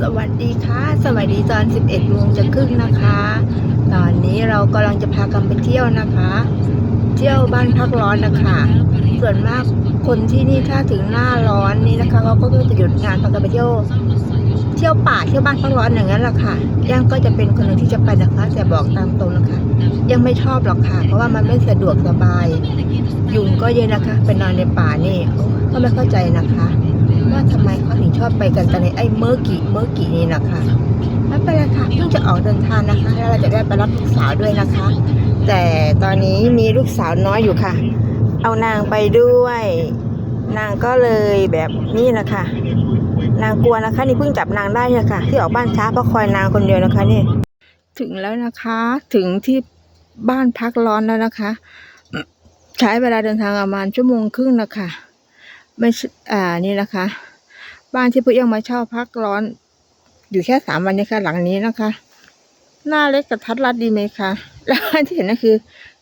สวัสดีค่ะ สวัสดีตอน 11โมงจะครึ่งนะคะ ตอนนี้เรากำลังจะพากันไปเที่ยวนะคะ เที่ยวบ้านพักร้อนนะคะ ส่วนมากคนที่นี่ถ้าถึงหน้าร้อนนี้นะคะเขาก็จะหยุดงานพากันไปเที่ยว เที่ยวป่าเที่ยวบ้านพักร้อนอย่างนั้นแหละค่ะย่างก็จะเป็นคนหนึ่งที่จะไปนะคะ แต่บอกตามตรงนะคะ ยังไม่ชอบหรอกค่ะ เพราะว่ามันไม่สะดวกสบาย ยุงก็เยอะนะคะไปนอนในป่านี่ก็ไม่เข้าใจนะคะ ว่าทำไมเขาถึงชอบไปกันแต่ในไอ้เมอร์กิเมอร์กินี่นะคะไม่เป็นไรค่ะเพิ่งจะออกเดินทางนะคะ แล้วเราจะได้ไปรับลูกสาวด้วยนะคะ แต่ตอนนี้มีลูกสาวน้อยอยู่ค่ะ เอานางไปด้วย นางก็เลยแบบนี้นะคะนางกลัวนะคะ นี่เพิ่งจับนางได้เนี่ยค่ะ ที่ออกบ้านช้าเพราะคอยนางคนเดียวนะคะนี่ ถึงแล้วนะคะ ถึงที่บ้านพักร้อนแล้วนะคะ ใช้เวลาเดินทางประมาณชั่วโมงครึ่งนะคะไม่ใช่อ่านี่นะคะ บ้านที่พวกยังมาเช่าพักร้อน อยู่แค่สามวันนี้ค่ะ หลังนี้นะคะ หน้าเล็กกับทัดรัดดีไหมคะแล้วที่เห็นนั่นคือ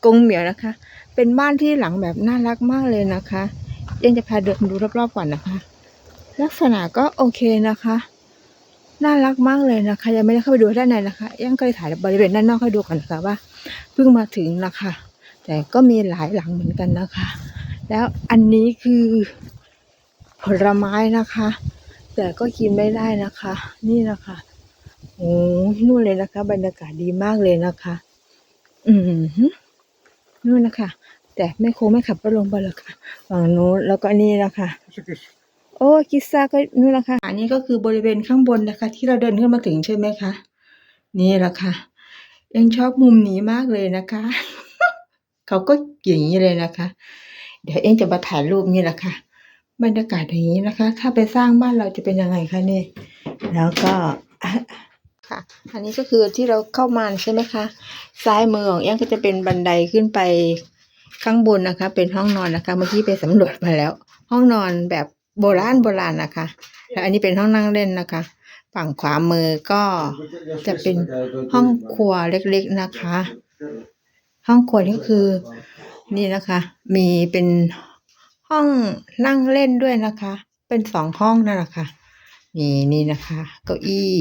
กรงเหมียวนะคะ เป็นบ้านที่หลังแบบน่ารักมากเลยนะคะยังจะพาเดินดูรอบๆก่อนนะคะ ลักษณะก็โอเคนะคะน่ารักมากเลยนะคะ ยังไม่ได้เข้าไปดูด้านในนะคะยังก็เลยถ่ายบริเวณด้านนอกให้ดูก่อนนะคะว่าเพิ่งมาถึงนะคะ แต่ก็มีหลายหลังเหมือนกันนะคะ แล้วอันนี้คือ ผลไม้นะคะ แต่ก็กินไม่ได้นะคะ นี่นะคะโอ้นู่นเลยนะคะ บรรยากาศดีมากเลยนะคะ อืมนู่นนะคะ แต่ไม่โค้งไม่ขับก็ลงไปแล้วค่ะฝั่งนู้นแล้วก็นี่นะคะโอ้กิซ่าก็นู่นแหละค่ะอันนี้ก็คือบริเวณข้างบนนะคะ ที่เราเดินขึ้นมาถึงใช่ไหมคะนี่แหละค่ะยังชอบมุมนี้มากเลยนะคะ เขาก็อย่างนี้เลยนะคะ เดี๋ยวเองจะมาถ่ายรูปนี่แหละค่ะ บรรยากาศอย่างนี้นะคะ ถ้าไปสร้างบ้านเราจะเป็นยังไงคะนี่ แล้วก็ค่ะ อันนี้ก็คือที่เราเข้ามาใช่ไหมคะ ซ้ายมือของเอี้ยงก็จะเป็นบันไดขึ้นไปข้างบนนะคะ เป็นห้องนอนนะคะ เมื่อกี้ไปสำรวจมาแล้ว ห้องนอนแบบโบราณโบราณนะคะ แล้วอันนี้เป็นห้องนั่งเล่นนะคะ ฝั่งขวามือก็จะเป็นห้องครัวเล็กๆนะคะ ห้องครัวนี่คือนี่นะคะ มีเป็น ห้องนั่งเล่นด้วยนะคะ เป็นสองห้องนั่นแหละค่ะนี่นี่นะคะ เก้าอี้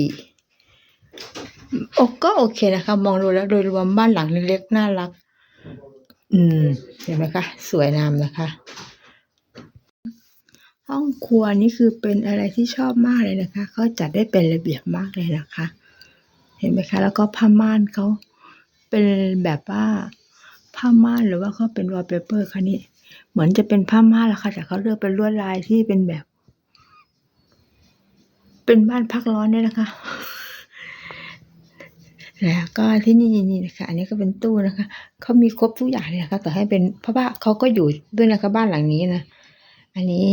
โอ้ก็โอเคนะคะ มองดูแล้วโดยรวมบ้านหลังเล็กๆน่ารัก อืมเห็นไหมคะ สวยงามนะคะ ห้องครัวนี่คือเป็นอะไรที่ชอบมากเลยนะคะเขาจัดได้เป็นระเบียบมากเลยนะคะ เห็นไหมคะ แล้วก็ผ้าม่านเขาเป็นแบบว่าผ้าม่านหรือว่าเขาเป็นวอลเปเปอร์คะนี่ เหมือนจะเป็นผ้าม่านละค่ะ แต่เขาเลือกเป็นลวดลายที่เป็นแบบ เป็นบ้านพักร้อนเนี่ยนะคะแล้วก็ที่นี่นี่นะคะอันนี้ก็เป็นตู้นะคะเขามีครบทุกอย่างเลยนะคะแต่ให้เป็นเพราะว่าเขาก็อยู่ด้วยนะคะบ้านหลังนี้นะอันนี้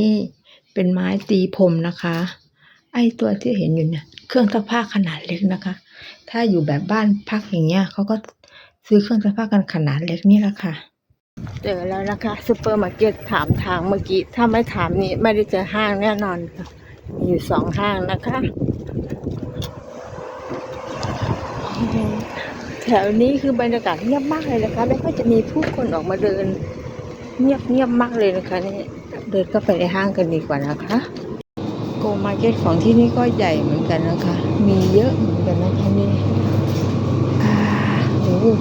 เป็นไม้ตีพรมนะคะ ไอ้ตัวที่เห็นอยู่เนี่ยเครื่องซักผ้าขนาดเล็กนะคะ ถ้าอยู่แบบบ้านพักอย่างเงี้ยเขาก็ซื้อเครื่องซักผ้ากันขนาดเล็กนี่แหละค่ะ เจอแล้วนะคะซูเปอร์มาร์เก็ตถามทางเมื่อกี้ ถ้าไม่ถามนี่ไม่ได้เจอห้างแน่นอนค่ะมีอยู่สองห้างนะคะ แถวนี้คือบรรยากาศเงียบมากเลยนะคะไม่ค่อยจะมีผู้คนออกมาเดิน เงียบเงียบมากเลยนะคะนี่เดินเข้าไปในห้างกันดีกว่านะคะโกมาร์เก็ตของที่นี่ก็ใหญ่เหมือนกันนะคะ มีเยอะเหมือนกันนะคะนี่โอ้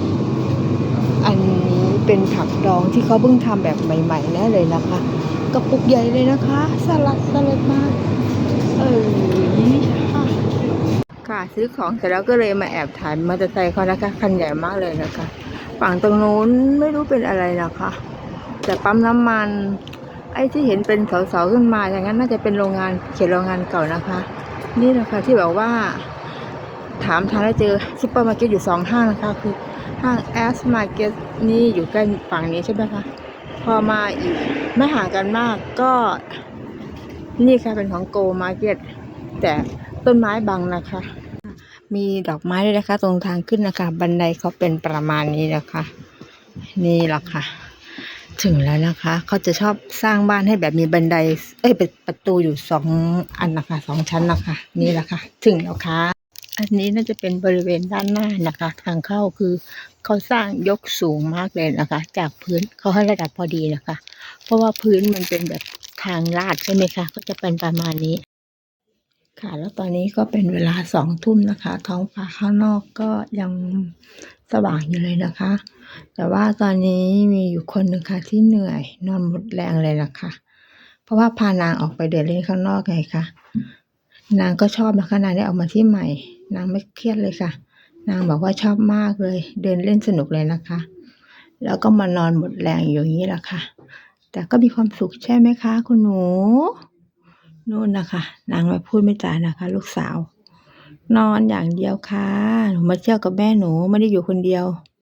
เป็นผักดองที่เขาเพิ่งทำแบบใหม่ๆแน่เลยนะคะกระปุกใหญ่เลยนะคะ สลัดสลัดมากเออค่ะซื้อของเสร็จแล้วก็เลยมาแอบถ่ายมอเตอร์ไซค์เขานะคะคันใหญ่มากเลยนะคะ ฝั่งตรงนู้นไม่รู้เป็นอะไรนะคะ แต่ปั๊มน้ำมัน ไอ้ที่เห็นเป็นเสาๆขึ้นมาอย่างนั้นน่าจะเป็นโรงงานเขียนโรงงานเก่านะคะ นี่แหละค่ะที่บอกว่า ถามทางแล้วเจอซุปเปอร์มาร์เก็ตอยู่สองห้างนะคะคือ ห้างแอสมาร์เก็ตนี่อยู่ใกล้ฝั่งนี้ใช่ไหมคะ พอมาอีกไม่ห่างกันมากก็ นี่ค่ะเป็นของโกมาร์เก็ตแต่ต้นไม้บังนะคะ มีดอกไม้ด้วยนะคะ ตรงทางขึ้นนะคะ บันไดเขาเป็นประมาณนี้นะคะ นี่แหละค่ะ ถึงแล้วนะคะ เขาจะชอบสร้างบ้านให้แบบมีบันได เอ้ยเป็นประตูอยู่สองอันนะคะสองชั้นนะคะ นี่แหละค่ะ ถึงแล้วค่ะ อันนี้น่าจะเป็นบริเวณด้านหน้านะคะ ทางเข้าคือเขาสร้างยกสูงมากเลยนะคะ จากพื้นเขาให้ระดับพอดีนะคะ เพราะว่าพื้นมันเป็นแบบทางลาดใช่ไหมคะ ก็จะเป็นประมาณนี้ ค่ะแล้วตอนนี้ก็เป็นเวลาสองทุ่มนะคะ ท้องฟ้าข้างนอกก็ยังสว่างอยู่เลยนะคะ แต่ว่าตอนนี้มีอยู่คนหนึ่งค่ะที่เหนื่อยนอนหมดแรงเลยล่ะค่ะเพราะว่าพานางออกไปเดินเล่นข้างนอกไงคะนางก็ชอบนะคะนางได้ออกมาที่ใหม่ นางไม่เครียดเลยค่ะ นางบอกว่าชอบมากเลย เดินเล่นสนุกเลยนะคะ แล้วก็มานอนหมดแรงอยู่อย่างนี้แหละค่ะ แต่ก็มีความสุขใช่ไหมคะ คุณหนูนู่นนะคะ นางไม่พูดไม่จานะคะ ลูกสาว นอนอย่างเดียวค่ะ หนูมาเที่ยวกับแม่หนูไม่ได้อยู่คนเดียว